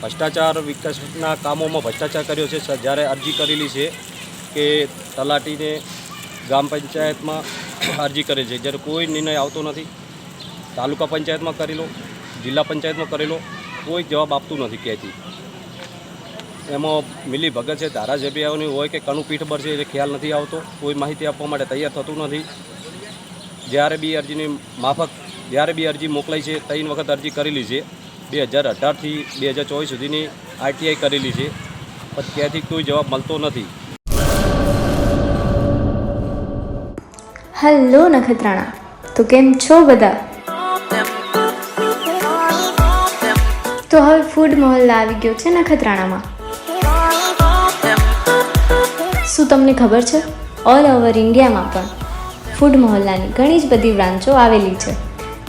ભ્રષ્ટાચાર વિકાસના કામોમાં ભ્રષ્ટાચાર કર્યો છે. જ્યારે અરજી કરેલી છે કે તલાટીને ગ્રામ પંચાયતમાં અરજી કરે છે. જ્યારે કોઈ નિર્ણય આવતો નથી, તાલુકા પંચાયતમાં કરેલો, જિલ્લા પંચાયતમાં કરેલો, કોઈ જવાબ આપતું નથી ક્યાંથી એમાં મિલી ભગત છે ધારાસભ્યોની હોય કે કણું પીઠ છે એ ખ્યાલ નથી આવતો, કોઈ માહિતી આપવા માટે તૈયાર થતું નથી. જ્યારે બી અરજીની માફક, જ્યારે બી અરજી મોકલાઈ છે, ત્રણ વખત અરજી કરેલી છે. બે હજાર અઢારથી બે હજાર ચોવીસ સુધીની આરટીઆઈ કરેલી છે. પણ ત્યાંથી કોઈ જવાબ મળતો નથી. હલો નખત્રાણા, તો કેમ છો બધા? તો હવે ફૂડ મહોલ્લા આવી ગયો છે નખત્રાણામાં. શું તમને ખબર છે? ઓલ ઓવર ઇન્ડિયામાં પણ ફૂડ મહોલ્લાની ઘણી જ બધી બ્રાન્ચો આવેલી છે.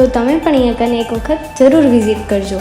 તો તમે પણ અહીંયા કને એક વખત જરૂર વિઝિટ કરજો.